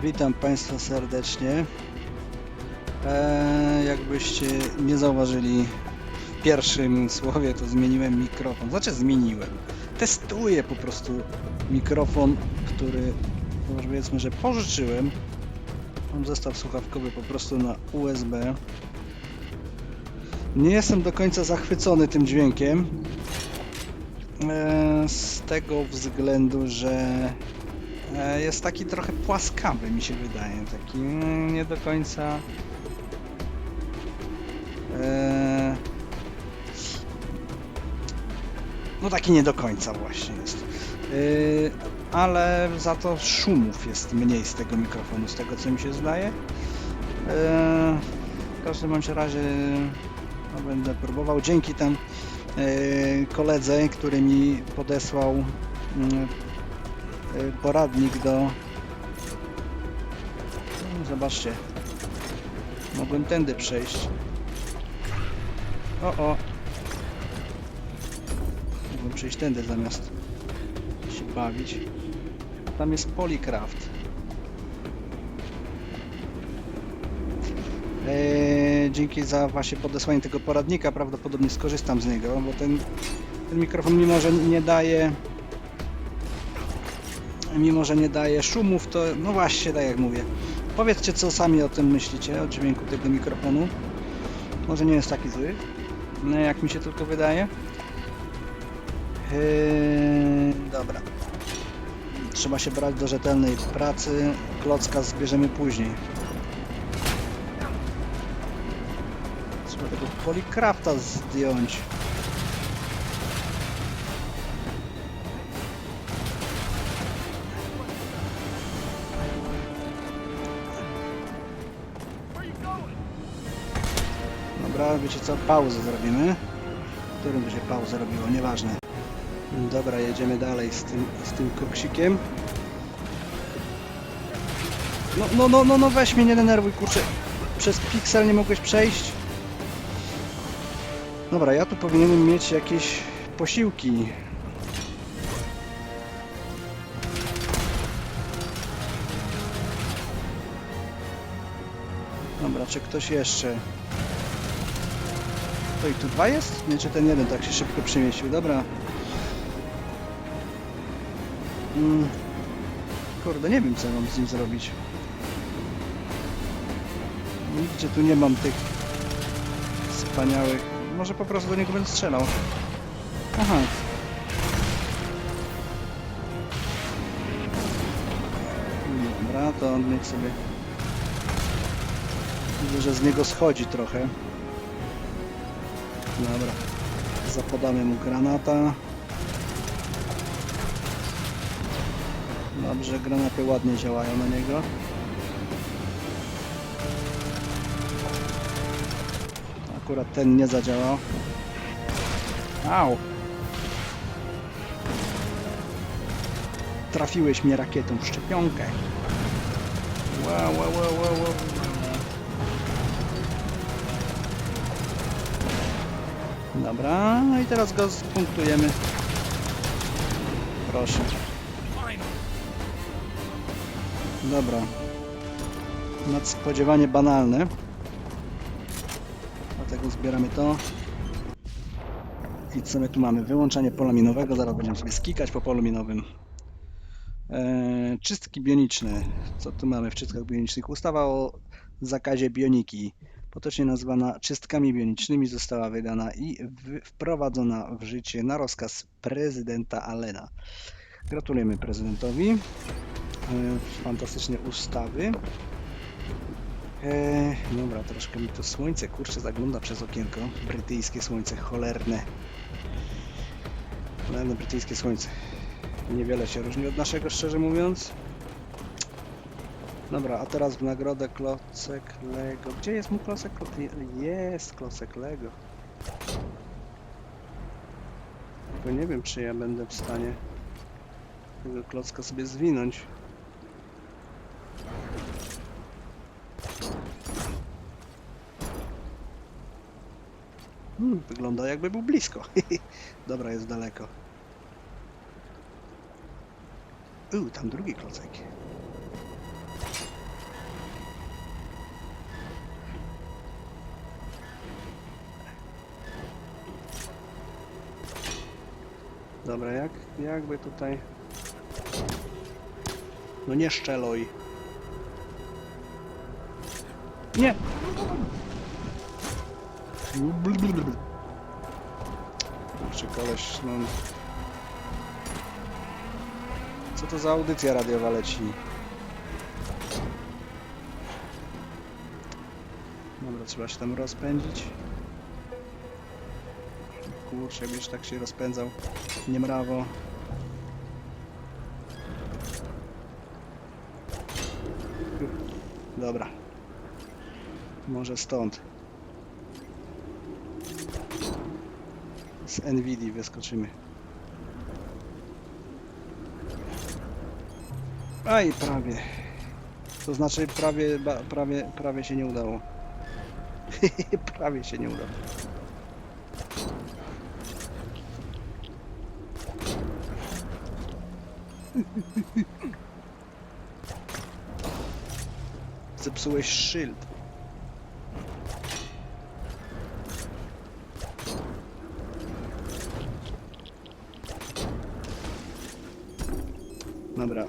Witam Państwa serdecznie. Eee, jakbyście nie zauważyli w pierwszym słowie, to zmieniłem mikrofon. Znaczy zmieniłem. Testuję po prostu mikrofon, który powiedzmy, że pożyczyłem. Mam zestaw słuchawkowy po prostu na USB. Nie jestem do końca zachwycony tym dźwiękiem. Eee, z tego względu, że E, jest taki trochę płaskawy mi się wydaje, taki mm, nie do końca e, no taki nie do końca właśnie jest. E, ale za to szumów jest mniej z tego mikrofonu, z tego co mi się zdaje. E, w każdym bądź razie no, będę próbował. Dzięki tam e, koledze, który mi podesłał mm, poradnik do... No, Zobaczcie. Mogłem tędy przejść. O, o. Mogłem przejść tędy zamiast się bawić. Tam jest Polycraft. Eee, dzięki za właśnie podesłanie tego poradnika prawdopodobnie skorzystam z niego, bo ten, ten mikrofon mimo, że nie daje mimo że nie daje szumów, to no właśnie, tak jak mówię. Powiedzcie, co sami o tym myślicie, o dźwięku tego mikrofonu. Może nie jest taki zły, no, jak mi się tylko wydaje. Yy, dobra. Trzeba się brać do rzetelnej pracy. Klocka zbierzemy później. Trzeba tego Polycrafta zdjąć. Dobra, wiecie co? Pauzę zrobimy. W którym by się pauzę robiło? Nieważne. Dobra, jedziemy dalej z tym, z tym koksikiem. No, no, no, no, no weź mnie, nie denerwuj, kurczę. Przez piksel nie mogłeś przejść. Dobra, ja tu powinienem mieć jakieś posiłki. Dobra, czy ktoś jeszcze? To i tu dwa jest? Nie, czy ten jeden tak się szybko przemieścił? Dobra. Mm. Kurde, nie wiem co mam z nim zrobić. Nigdzie tu nie mam tych wspaniałych... Może po prostu do niego będę strzelał. Aha. Dobra, to on niech sobie... Widzę, że z niego schodzi trochę. Dobra. Zapodamy mu granata. Dobrze, granaty ładnie działają na niego. Akurat ten nie zadziałał. Au! Trafiłeś mnie rakietą w szczepionkę. Wow, wow, wow, wow, wow. Dobra, no i teraz go spunktujemy. Proszę. Dobra. Nadspodziewanie banalne. Dlatego zbieramy to. I co my tu mamy? Wyłączanie pola minowego. Zaraz będziemy sobie skikać po polu minowym. Eee, czystki bioniczne. Co tu mamy w czystkach bionicznych? Ustawa o zakazie bioniki potocznie nazywana czystkami bionicznymi, została wydana i wprowadzona w życie na rozkaz prezydenta Allena. Gratulujemy prezydentowi e, fantastycznej ustawy. E, dobra, troszkę mi to słońce kurczę zagląda przez okienko. Brytyjskie słońce, cholerne. Cholerne brytyjskie słońce. Niewiele się różni od naszego, szczerze mówiąc. Dobra, a teraz w nagrodę klocek Lego. Gdzie jest mój klocek? Jest klocek Lego. Tylko nie wiem, czy ja będę w stanie tego klocka sobie zwinąć. Hmm, wygląda jakby był blisko. Dobra, jest daleko. Uuu, tam drugi klocek. Dobra, jak, jakby tutaj... No nie szczeloj. Nie! Kurczę, koleś, no... Co to za audycja radiowa leci? Dobra, trzeba się tam rozpędzić. Kurczę, jakbyś tak się rozpędzał. Niemrawo. Dobra. Może stąd. Z NVIDII wyskoczymy. Aj, prawie. To znaczy prawie, prawie, prawie się nie udało. prawie się nie udało. Zepsułeś szyld. Dobra.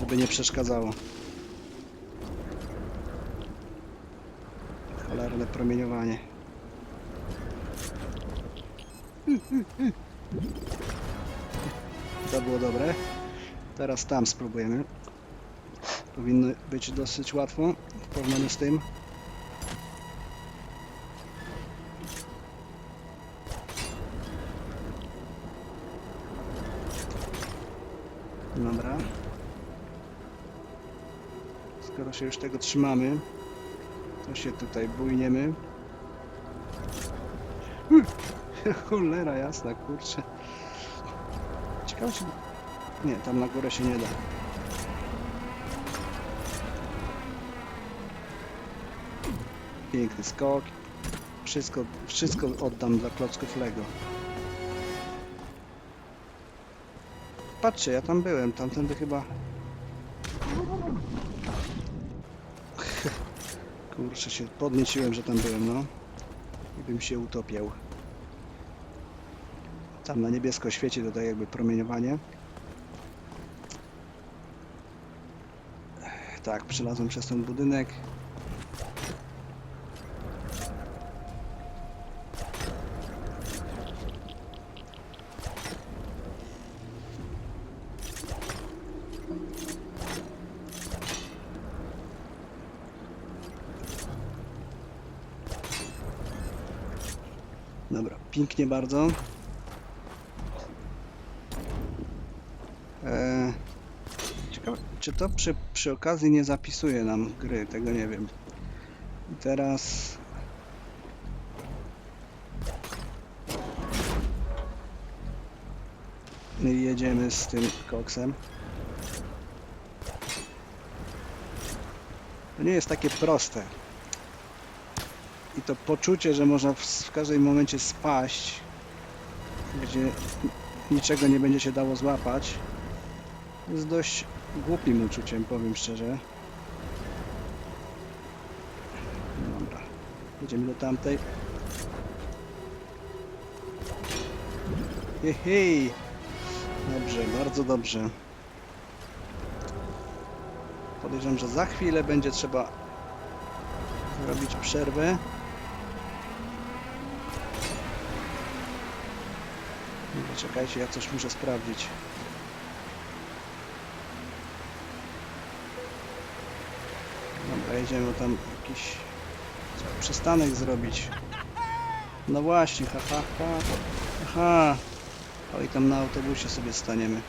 Żeby nie przeszkadzało. Cholerne promieniowanie. Teraz tam spróbujemy. Powinno być dosyć łatwo w porównaniu z tym. Dobra. Skoro się już tego trzymamy, to się tutaj bujniemy. Cholera jasna, kurczę. Ciekawe czy... Nie, tam na górę się nie da. Piękny skok. Wszystko, wszystko oddam dla klocków Lego. Patrzcie, ja tam byłem, tamtędy chyba... Kurczę, się podnieciłem, że tam byłem, no. I bym się utopiał. Tam na niebiesko świeci tutaj jakby promieniowanie. Tak, przelazłem przez ten budynek. Dobra, pięknie bardzo. Eee, ciekawe, czy to przy, przy okazji nie zapisuje nam gry, tego nie wiem. I teraz... Jedziemy z tym koksem. To nie jest takie proste. I to poczucie, że można w, w każdym momencie spaść, gdzie niczego nie będzie się dało złapać, jest dość głupim uczuciem, powiem szczerze. Dobra, jedziemy do tamtej. Hej, hej! Dobrze, bardzo dobrze. Podejrzewam, że za chwilę będzie trzeba zrobić przerwę. Czekajcie, ja coś muszę sprawdzić. Dobra, jedziemy tam jakiś przystanek zrobić. No właśnie, ha, ha, ha. Aha. O i tam na autobusie sobie staniemy.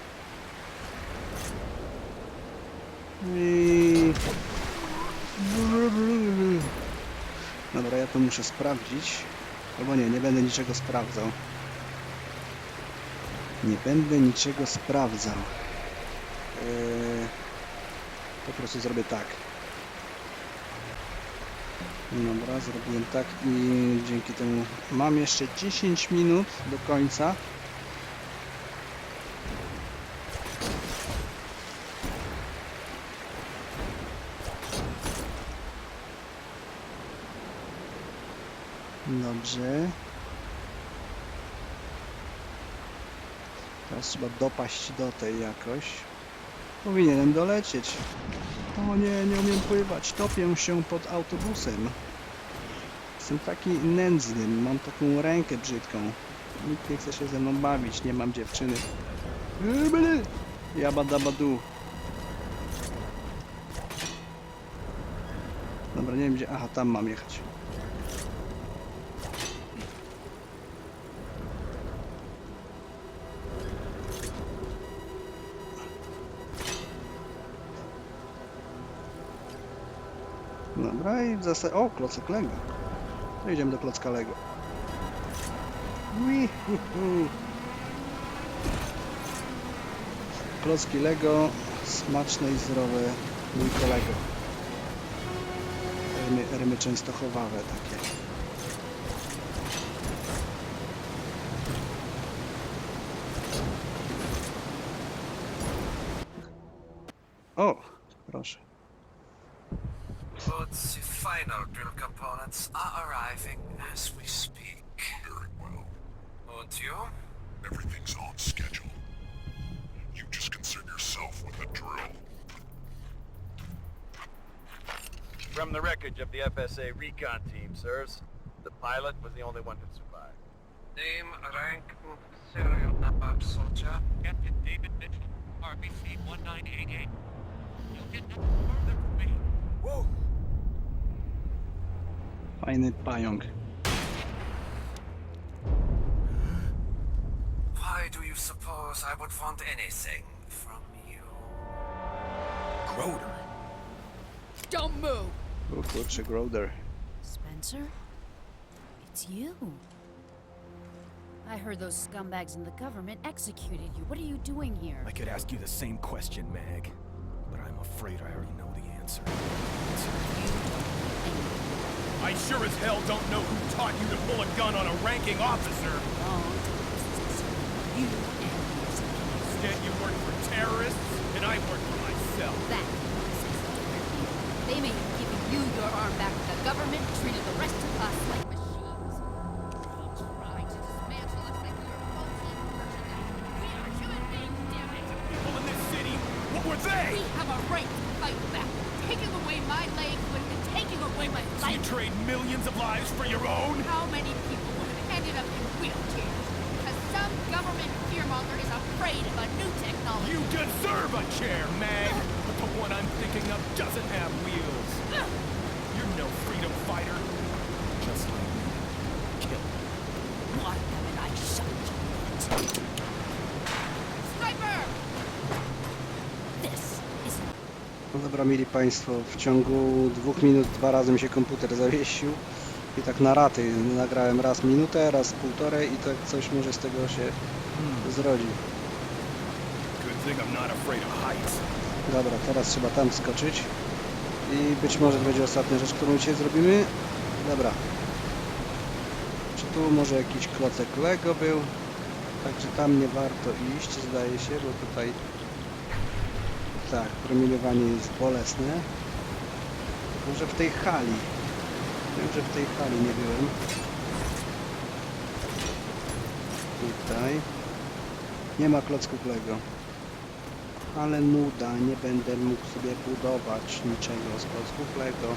I... Dobra, ja to muszę sprawdzić. Albo nie, nie będę niczego sprawdzał. Nie będę niczego sprawdzał. Eee, po prostu zrobię tak. Dobra, zrobiłem tak i dzięki temu mam jeszcze 10 minut do końca. Dobrze. Teraz trzeba dopaść do tej jakoś. Powinienem dolecieć. O nie, nie umiem pływać. Topię się pod autobusem. Jestem taki nędzny. Mam taką rękę brzydką. Nikt nie chce się ze mną bawić. Nie mam dziewczyny. Ebele! Jabadabadu. Dobra, nie wiem gdzie... Aha, tam mam jechać. Dobra i w zasadzie... O, klocek. To idziemy do klocka Lego. Klocki Lego, smaczne i zdrowe, mój kolego. Rymy, rymy częstochowawe takie. From the wreckage of the FSA recon team, sirs, the pilot was the only one to survive. Name, rank, serial number, soldier. Captain David Mitchell, RBC 1988. You'll get no further from me. Woo! Fajny pająk. Why do you suppose I would want anything from you? Groder. Don't move! O kurczę, Groder. Spencer? It's you. I heard those scumbags in the government executed you. What are you doing here? I could ask you the same question, Mag, but I'm afraid I already know the answer. I sure as hell don't know who taught you to pull a gun on a ranking officer. You and Instead, you work for terrorists, and I work for myself. that. They may have given you your arm back the government, treated the rest of us like machines. They tried to dismantle us like we were faulty merchandise. We are human beings, damn it! People in this city, what were they? We have a right to fight back. Taking away my legs would have been taking away my So you trade millions of lives for your own? How many people would have ended up in wheelchairs? Because some government fearmonger is afraid of a new technology. You deserve a chair, Mag, but the one I'm thinking of doesn't have wheels. You're no freedom fighter. Just like me. Kill. Why haven't I shot you? Sniper! This is No dobra, mili Państwo, w ciągu dwóch minut dwa razy mi się komputer zawiesił i tak na raty. Nagrałem raz minutę, raz półtorej i tak coś może z tego się zrodzi. Of heights. Dobra, teraz trzeba tam skoczyć i być może to będzie ostatnia rzecz, którą dzisiaj zrobimy. Dobra. Czy tu może jakiś klocek Lego był? Także tam nie warto iść, zdaje się, bo tutaj tak, promieniowanie jest bolesne. Może w tej hali. Wiem, że w tej hali nie byłem. Tutaj. Nie ma klocków Lego. Ale nuda, nie będę mógł sobie budować niczego z klocków Lego.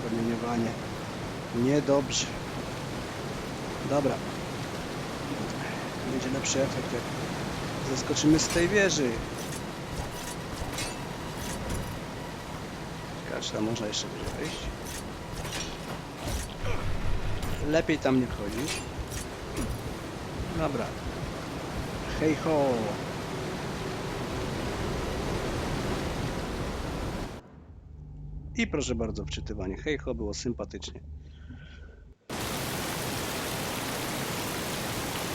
Promieniowanie. Niedobrze. Dobra. Będzie lepszy efekt, jak zeskoczymy z tej wieży. Tam można jeszcze wyżej wejść. Lepiej tam nie wchodzić. Dobra. Hej ho! I proszę bardzo, wczytywanie. Hej ho, było sympatycznie.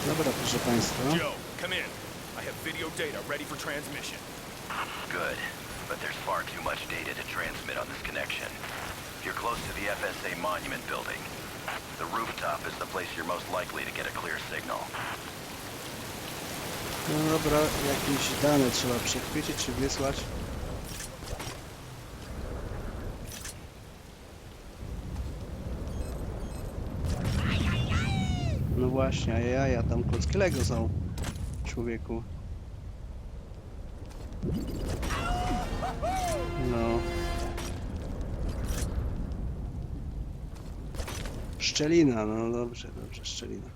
Dobra, proszę Państwa. Joe, come in. I have video data ready for transmission. Good, but there's far too much data to transmit on this connection. You're close to the FSA Monument Building. The rooftop is the place you're most likely to get a clear signal. No dobra, jakieś dane trzeba przechwycić czy wysłać. No właśnie. a ja, ja tam klocki Lego są. Człowieku. No. Szczelina, no dobrze, dobrze, szczelina.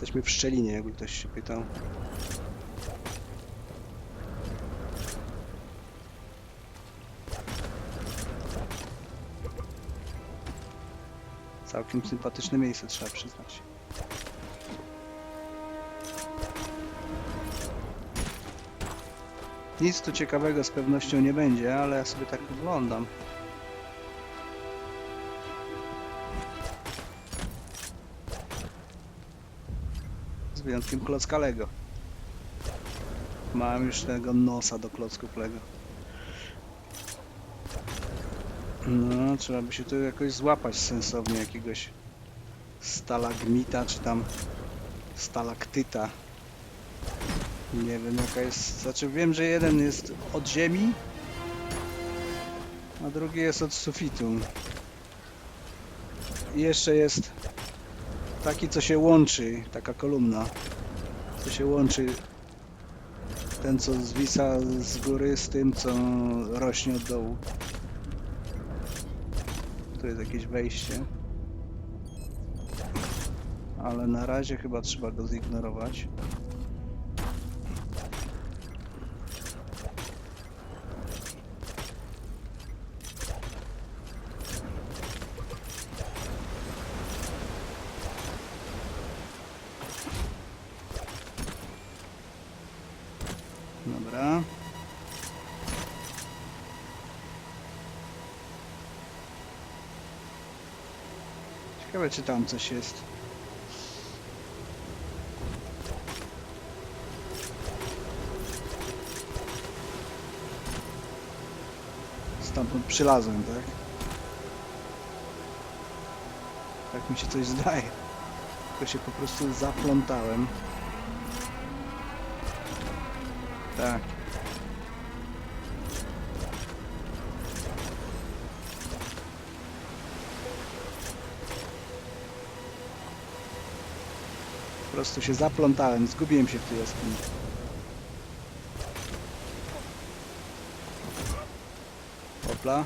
Jesteśmy w szczelinie, jakby ktoś się pytał. Całkiem sympatyczne miejsce, trzeba przyznać. Nic tu ciekawego z pewnością nie będzie, ale ja sobie tak wyglądam. Wyjątkiem klocka Lego. Mam już tego nosa do klocków Lego. No, trzeba by się tu jakoś złapać sensownie jakiegoś stalagmita, czy tam stalaktyta. Nie wiem jaka jest, znaczy wiem, że jeden jest od ziemi, a drugi jest od sufitu. I jeszcze jest taki, co się łączy, taka kolumna, co się łączy ten, co zwisa z góry z tym, co rośnie od dołu. Tu jest jakieś wejście. Ale na razie chyba trzeba go zignorować. Dobra. Ciekawe czy tam coś jest. Stamtąd przylazłem, tak? Tak mi się coś zdaje. Tylko się po prostu zaplątałem. Tak. Prostu się zaplątałem, zgubiłem się w tej jaskini. Opla.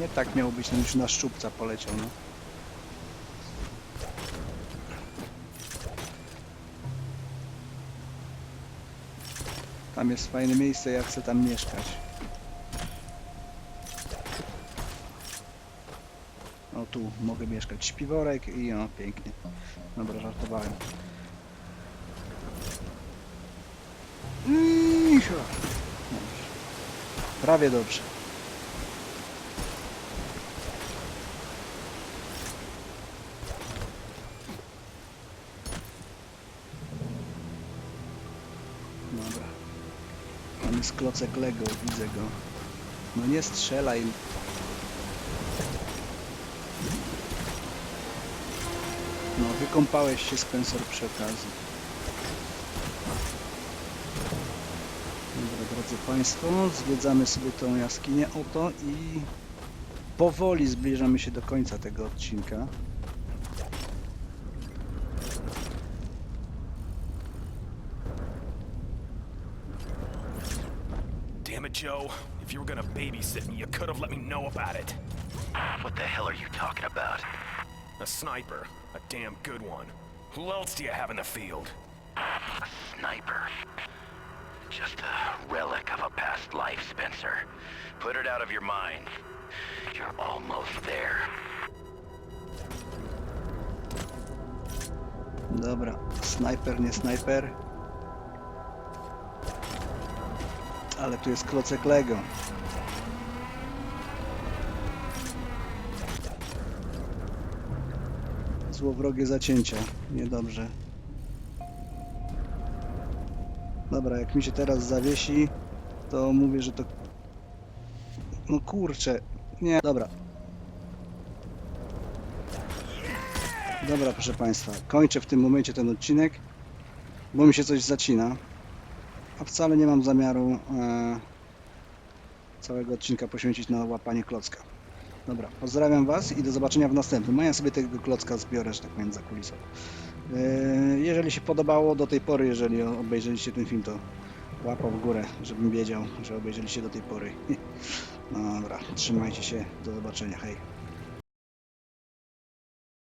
Nie tak miało być, no już na szczupca poleciał, no. Tam jest fajne miejsce, ja chcę tam mieszkać. Tu mogę mieszkać. Śpiworek i o pięknie. Dobra, żartowałem. Icho. Dobrze. Prawie dobrze. Dobra. Tam jest klocek Lego, widzę go. No nie strzelaj. No, wykąpałeś się Spencer przy okazji. Dobra, drodzy Państwo, zwiedzamy sobie tą jaskinię oto i powoli zbliżamy się do końca tego odcinka. A sniper. A damn good one. Who else do you have in the field? A sniper. Just a relic of a past life, Spencer. Put it out of your mind. You're almost there. Dobra, snajper, nie snajper. Ale tu jest klocek Lego. Złowrogie zacięcia. Niedobrze. Dobra, jak mi się teraz zawiesi, to mówię, że to... No kurczę. Nie, dobra. Dobra, proszę Państwa, kończę w tym momencie ten odcinek, bo mi się coś zacina, a wcale nie mam zamiaru e, całego odcinka poświęcić na łapanie klocka. Dobra, pozdrawiam Was i do zobaczenia w następnym. A ja sobie tego klocka zbiorę, tak powiem, za kulisą. Yy, Jeżeli się podobało do tej pory, jeżeli obejrzeliście ten film, to łapa w górę, żebym wiedział, że obejrzeliście do tej pory. No dobra, trzymajcie się, do zobaczenia, hej.